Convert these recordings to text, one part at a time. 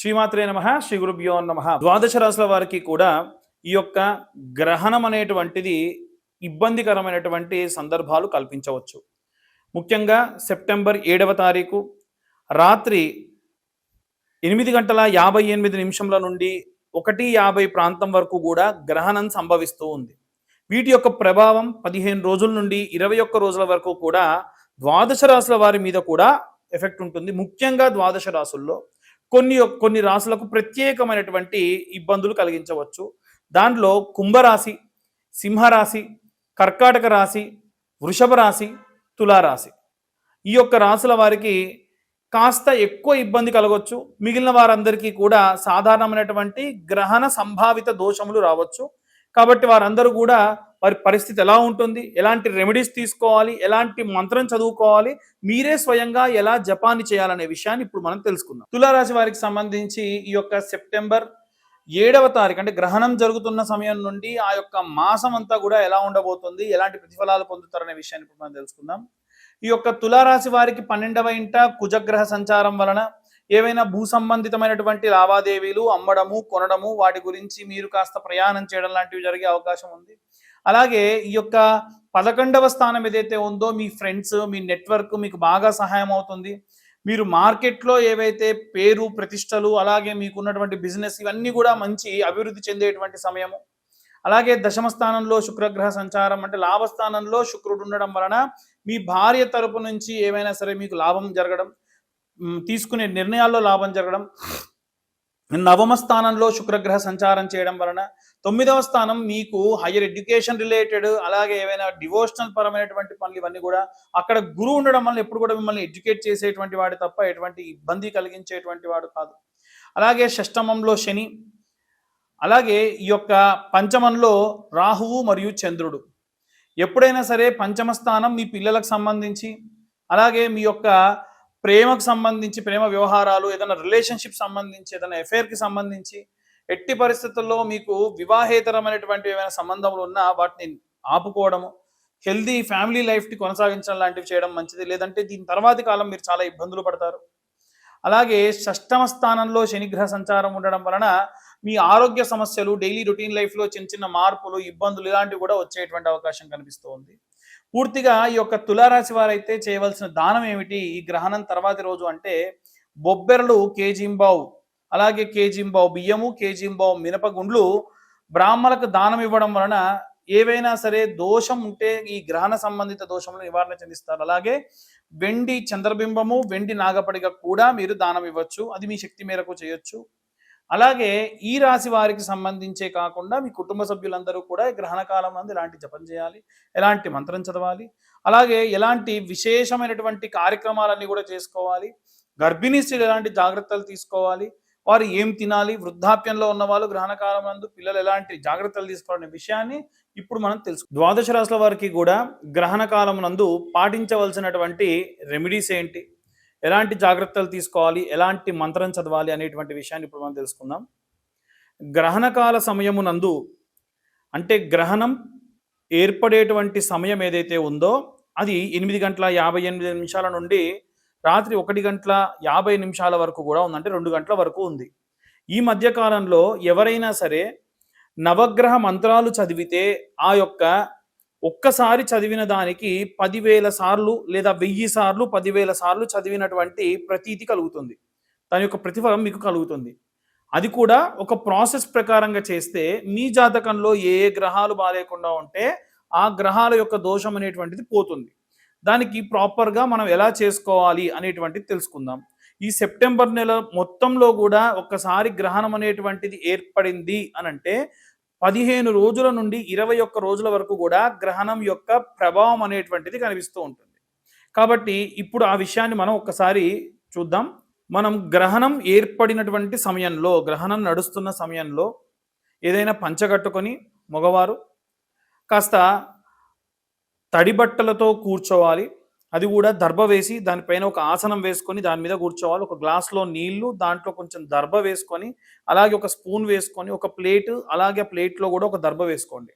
శ్రీమాత్రే నమ శ్రీ గురుభ్యో నమ. ద్వాదశ రాశుల వారికి కూడా ఈ యొక్క గ్రహణం అనేటువంటిది ఇబ్బందికరమైనటువంటి సందర్భాలు కల్పించవచ్చు. ముఖ్యంగా సెప్టెంబర్ ఏడవ తారీఖు రాత్రి ఎనిమిది గంటల యాభై ఎనిమిది నిమిషంల నుండి ఒకటి యాభై ప్రాంతం వరకు కూడా గ్రహణం సంభవిస్తూ ఉంది. వీటి యొక్క ప్రభావం పదిహేను రోజుల నుండి ఇరవై ఒక్క రోజుల వరకు కూడా ద్వాదశ రాశుల వారి మీద కూడా ఎఫెక్ట్ ఉంటుంది. ముఖ్యంగా ద్వాదశ రాశుల్లో కొన్ని కొన్ని రాశులకు ప్రత్యేకమైనటువంటి ఇబ్బందులు కలిగించవచ్చు. దాంట్లో కుంభరాశి సింహరాశి కర్కాటక రాశి వృషభ రాశి తులారాశి. ఈ యొక్క రాశుల వారికి కాస్త ఎక్కువ ఇబ్బంది కలగవచ్చు మిగిలిన వారందరికీ కూడా సాధారణమైనటువంటి గ్రహణ సంభావిత దోషములు రావచ్చు. కాబట్టి వారందరూ కూడా వారి పరిస్థితి ఎలా ఉంటుంది? ఎలాంటి రెమెడీస్ తీసుకోవాలి? ఎలాంటి మంత్రం చదువుకోవాలి? మీరే స్వయంగా ఎలా జపాన్ని చేయాలనే విషయాన్ని ఇప్పుడు మనం తెలుసుకుందాం. తులారాశి వారికి సంబంధించి ఈ యొక్క సెప్టెంబర్ ఏడవ తారీఖు అంటే గ్రహణం జరుగుతున్న సమయం నుండి ఆ యొక్క మాసం అంతా కూడా ఎలా ఉండబోతుంది? ఎలాంటి ప్రతిఫలాలు పొందుతారనే విషయాన్ని ఇప్పుడు మనం తెలుసుకుందాం. ఈ యొక్క తులారాశి వారికి పన్నెండవ ఇంట కుజగ్రహ సంచారం వలన ఏవైనా భూ సంబంధితమైనటువంటి లావాదేవీలు అమ్మడము కొనడము వాటి గురించి మీరు కాస్త ప్రయాణం చేయడం లాంటివి జరిగే అవకాశం ఉంది. అలాగే ఈ యొక్క పదకొండవ స్థానం ఏదైతే ఉందో మీ ఫ్రెండ్స్ మీ నెట్వర్క్ మీకు బాగా సహాయం అవుతుంది. మీరు మార్కెట్లో ఏవైతే పేరు ప్రతిష్టలు అలాగే మీకున్నటువంటి బిజినెస్ ఇవన్నీ కూడా మంచి అభివృద్ధి చెందేటువంటి సమయము. అలాగే దశమ స్థానంలో శుక్రగ్రహ సంచారం అంటే లాభస్థానంలో శుక్రుడు ఉండడం వలన మీ భార్య తరపు నుంచి ఏమైనా సరే మీకు లాభం జరగడం తీసుకునే నిర్ణయాల్లో లాభం జరగడం నవమ స్థానంలో శుక్రగ్రహ సంచారం చేయడం వలన తొమ్మిదవ స్థానం మీకు హయ్యర్ ఎడ్యుకేషన్ రిలేటెడ్ అలాగే ఏవైనా డివోషనల్ పరమైనటువంటి పనులు ఇవన్నీ కూడా అక్కడ గురువు ఉండడం వల్ల ఎప్పుడు కూడా మిమ్మల్ని ఎడ్యుకేట్ చేసేటువంటి వాడు తప్ప ఎటువంటి ఇబ్బంది కలిగించేటువంటి వాడు కాదు. అలాగే షష్టమంలో శని అలాగే ఈ యొక్క పంచమంలో రాహువు మరియు చంద్రుడు. ఎప్పుడైనా సరే పంచమ స్థానం మీ పిల్లలకు సంబంధించి అలాగే మీ యొక్క ప్రేమకు సంబంధించి ప్రేమ వ్యవహారాలు ఏదైనా రిలేషన్షిప్ సంబంధించి ఏదైనా ఎఫైర్కి సంబంధించి ఎట్టి పరిస్థితుల్లో మీకు వివాహేతరమైనటువంటి ఏమైనా సంబంధములు ఉన్నా వాటిని ఆపుకోవడము హెల్దీ ఫ్యామిలీ లైఫ్ని కొనసాగించడం లాంటివి చేయడం మంచిది. లేదంటే దీని తర్వాతి కాలం మీరు చాలా ఇబ్బందులు పడతారు. అలాగే షష్టమ స్థానంలో శనిగ్రహ సంచారం ఉండడం వలన మీ ఆరోగ్య సమస్యలు డైలీ రొటీన్ లైఫ్లో చిన్న చిన్న మార్పులు ఇబ్బందులు ఇలాంటివి కూడా వచ్చేటువంటి అవకాశం కనిపిస్తూ ఉంది పూర్తిగా ఈ యొక్క తులారాశి వారైతే చేయవలసిన దానం ఏమిటి? ఈ గ్రహణం తర్వాతి రోజు అంటే బొబ్బెరలు కేజీంబావు అలాగే కేజీంబావు బియ్యము కేజీంబావు మినపగుండ్లు బ్రాహ్మణులకు దానం ఇవ్వడం వలన ఏవైనా సరే దోషం ఉంటే ఈ గ్రహణ సంబంధిత దోషములు నివారణ చెందిస్తారు. అలాగే వెండి చంద్రబింబము వెండి నాగపడిగ కూడా మీరు దానం ఇవ్వచ్చు. అది మీ శక్తి మేరకు చేయొచ్చు. అలాగే ఈ రాశి వారికి సంబంధించే కాకుండా మీ కుటుంబ సభ్యులందరూ కూడా ఈ గ్రహణ కాలం నందు ఎలాంటి జపం చేయాలి ఎలాంటి మంత్రం చదవాలి అలాగే ఎలాంటి విశేషమైనటువంటి కార్యక్రమాలన్నీ కూడా చేసుకోవాలి గర్భిణీ స్త్రీలు ఎలాంటి జాగ్రత్తలు తీసుకోవాలి వారు ఏం తినాలి వృద్ధాప్యంలో ఉన్న వాళ్ళు గ్రహణ కాలం నందు పిల్లలు ఎలాంటి జాగ్రత్తలు తీసుకోవాలనే విషయాన్ని ఇప్పుడు మనం తెలుసు. ద్వాదశ రాశుల వారికి కూడా గ్రహణ కాలం నందు పాటించవలసినటువంటి రెమెడీస్ ఏంటి? ఎలాంటి జాగ్రత్తలు తీసుకోవాలి? ఎలాంటి మంత్రం చదవాలి? అనేటువంటి విషయాన్ని ఇప్పుడు మనం తెలుసుకుందాం. గ్రహణకాల సమయమునందు అంటే గ్రహణం ఏర్పడేటువంటి సమయం ఏదైతే ఉందో అది ఎనిమిది గంటల యాభై ఎనిమిది నిమిషాల నుండి రాత్రి ఒకటి గంటల యాభై నిమిషాల వరకు కూడా ఉందంటే రెండు గంటల వరకు ఉంది. ఈ మధ్యకాలంలో ఎవరైనా సరే నవగ్రహ మంత్రాలు చదివితే ఆ యొక్క ఒక్కసారి చదివిన దానికి పదివేల సార్లు లేదా వెయ్యి సార్లు పదివేల సార్లు చదివినటువంటి ప్రతీతి కలుగుతుంది. దాని యొక్క ప్రతిఫలం మీకు కలుగుతుంది. అది కూడా ఒక ప్రాసెస్ ప్రకారంగా చేస్తే మీ జాతకంలో ఏ ఏ గ్రహాలు బాగాలేకుండా ఉంటే ఆ గ్రహాల యొక్క దోషం అనేటువంటిది పోతుంది. దానికి ప్రాపర్గా మనం ఎలా చేసుకోవాలి అనేటువంటిది తెలుసుకుందాం. ఈ సెప్టెంబర్ నెల మొత్తంలో కూడా ఒక్కసారి గ్రహణం అనేటువంటిది ఏర్పడింది అని అంటే పదిహేను రోజుల నుండి ఇరవై ఒక్క రోజుల వరకు కూడా గ్రహణం యొక్క ప్రభావం అనేటువంటిది కనిపిస్తూ ఉంటుంది. కాబట్టి ఇప్పుడు ఆ విషయాన్ని మనం ఒక్కసారి చూద్దాం. మనం గ్రహణం ఏర్పడినటువంటి సమయంలో గ్రహణం నడుస్తున్న సమయంలో ఏదైనా పంచగట్టుకొని మగవారు కాస్త తడి బట్టలతో కూర్చోవాలి. అది కూడా దర్భ వేసి దానిపైన ఒక ఆసనం వేసుకొని దాని మీద కూర్చోవాలి. ఒక గ్లాస్లో నీళ్ళు దాంట్లో కొంచెం దర్భ వేసుకొని అలాగే ఒక స్పూన్ వేసుకొని ఒక ప్లేట్ అలాగే ప్లేట్లో కూడా ఒక దర్భ వేసుకోండి.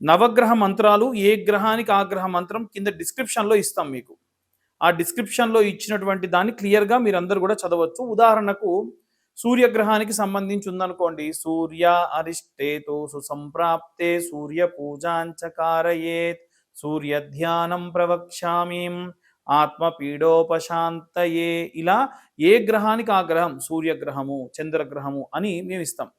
నవగ్రహ మంత్రాలు ఏ గ్రహానికి ఆ గ్రహ మంత్రం కింద డిస్క్రిప్షన్లో ఇస్తాం మీకు. ఆ డిస్క్రిప్షన్లో ఇచ్చినటువంటి దాన్ని క్లియర్గా మీరందరూ కూడా చదవచ్చు. ఉదాహరణకు సూర్యగ్రహానికి సంబంధించి ఉందనుకోండి. సూర్య అరిష్టేతో సుసంప్రాప్తే సూర్య పూజాంచకారయేత్. సూర్యధ్యానం ప్రవక్ష్యామీం. ఆత్మపీడోపశాంతయే. ఇలా ఏ గ్రహానికి ఆ గ్రహం? సూర్యగ్రహము చంద్రగ్రహము అని మేము ఇస్తాం.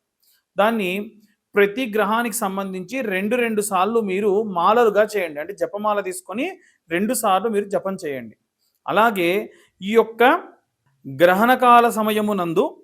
దాన్ని ప్రతి గ్రహానికి సంబంధించి రెండు రెండు సార్లు మీరు మాలలుగా చేయండి. అంటే జపమాల తీసుకొని రెండు సార్లు మీరు జపం చేయండి. అలాగే ఈ యొక్క గ్రహణకాల సమయమునందు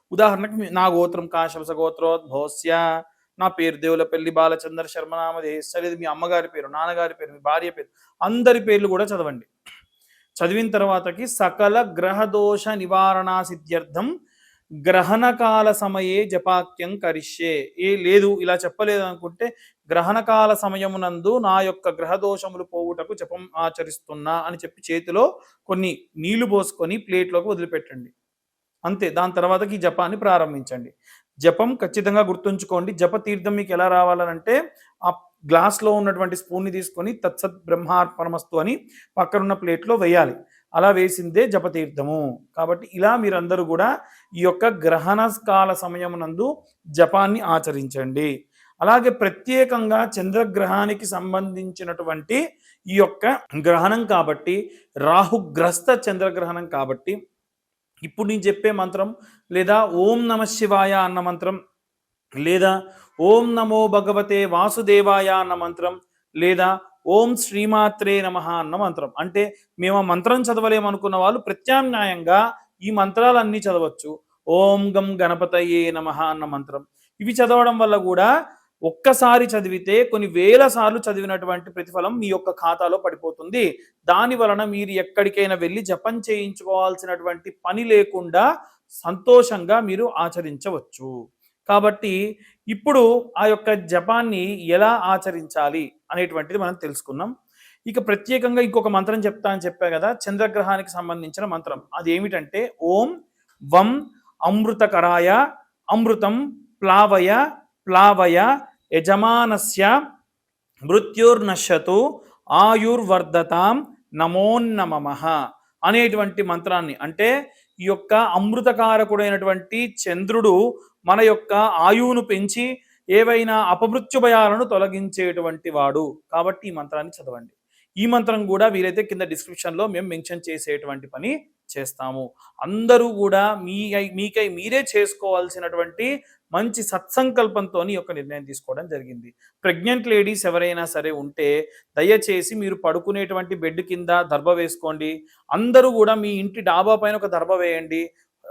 ఉదాహరణకు నా గోత్రం కాశంస గోత్రోద్భోస్య నా పేరు దేవులపల్లి బాలచంద్ర శర్మ నామధేశ్వర ఇది మీ అమ్మగారి పేరు నాన్నగారి పేరు మీ భార్య పేరు అందరి పేర్లు కూడా చదవండి. చదివిన తర్వాతకి సకల గ్రహదోష నివారణా సిద్ధ్యర్థం గ్రహణకాల సమయే జపాక్యం కరిష్యే. ఏ లేదు ఇలా చెప్పలేదు అనుకుంటే గ్రహణకాల సమయమునందు నా యొక్క గ్రహదోషములు పోవుటకు జపం ఆచరిస్తున్నా అని చెప్పి చేతిలో కొన్ని నీళ్ళు పోసుకొని ప్లేట్లోకి వదిలిపెట్టండి. అంతే. దాని తర్వాతకి జపాన్ని ప్రారంభించండి. జపం ఖచ్చితంగా గుర్తుంచుకోండి. జప తీర్థం మీకు ఎలా రావాలనంటే ఆ గ్లాస్లో ఉన్నటువంటి స్పూన్ని తీసుకొని తత్సత్ బ్రహ్మార్పణమస్తు అని పక్కనున్న ప్లేట్లో వేయాలి. అలా వేసిందే జపతీర్థము కాబట్టి ఇలా మీరందరూ కూడా ఈ యొక్క గ్రహణ కాల సమయమునందు జపాన్ని ఆచరించండి. అలాగే ప్రత్యేకంగా చంద్రగ్రహానికి సంబంధించినటువంటి ఈ యొక్క గ్రహణం కాబట్టి రాహుగ్రస్త చంద్రగ్రహణం కాబట్టి ఇప్పుడు నేను చెప్పే మంత్రం లేదా ఓం నమ శివాయ అన్న మంత్రం లేదా ఓం నమో భగవతే వాసుదేవాయ అన్న మంత్రం లేదా ఓం శ్రీమాత్రే నమ అన్న మంత్రం. అంటే మేము ఆ మంత్రం చదవలేమనుకున్న వాళ్ళు ప్రత్యామ్నాయంగా ఈ మంత్రాలన్నీ చదవచ్చు. ఓం గం గణపతయే నమ అన్న మంత్రం. ఇవి చదవడం వల్ల కూడా ఒక్కసారి చదివితే కొన్ని వేల సార్లు చదివినటువంటి ప్రతిఫలం మీ యొక్క ఖాతాలో పడిపోతుంది. దాని వలన మీరు ఎక్కడికైనా వెళ్ళి జపం చేయించుకోవాల్సినటువంటి పని లేకుండా సంతోషంగా మీరు ఆచరించవచ్చు. కాబట్టి ఇప్పుడు ఆ యొక్క జపాన్ని ఎలా ఆచరించాలి అనేటువంటిది మనం తెలుసుకున్నాం ఇక ప్రత్యేకంగా ఇంకొక మంత్రం చెప్తా అని చెప్పా కదా చంద్రగ్రహానికి సంబంధించిన మంత్రం. అది ఏమిటంటే ఓం వం అమృతకరాయ అమృతం ప్లావయ ప్లావయ యజమానస్య మృత్యుర్నశతు ఆయుర్వర్ధతాం నమోన్నమ అనేటువంటి మంత్రాన్ని. అంటే ఈ యొక్క అమృతకారకుడైనటువంటి చంద్రుడు మన యొక్క ఆయువును పెంచి ఏవైనా అపమృత్యు భయాలను తొలగించేటువంటి వాడు. కాబట్టి ఈ మంత్రాన్ని చదవండి. ఈ మంత్రం కూడా వీలైతే కింద డిస్క్రిప్షన్లో మేము మెన్షన్ చేసేటువంటి పని చేస్తాము. అందరూ కూడా మీ మీకై మీరే చేసుకోవాల్సినటువంటి మంచి సత్సంకల్పంతో ఒక నిర్ణయం తీసుకోవడం జరిగింది. ప్రెగ్నెంట్ లేడీస్ ఎవరైనా సరే ఉంటే దయచేసి మీరు పడుకునేటువంటి బెడ్ కింద దర్భ వేసుకోండి. అందరూ కూడా మీ ఇంటి డాబా పైన ఒక దర్భ వేయండి.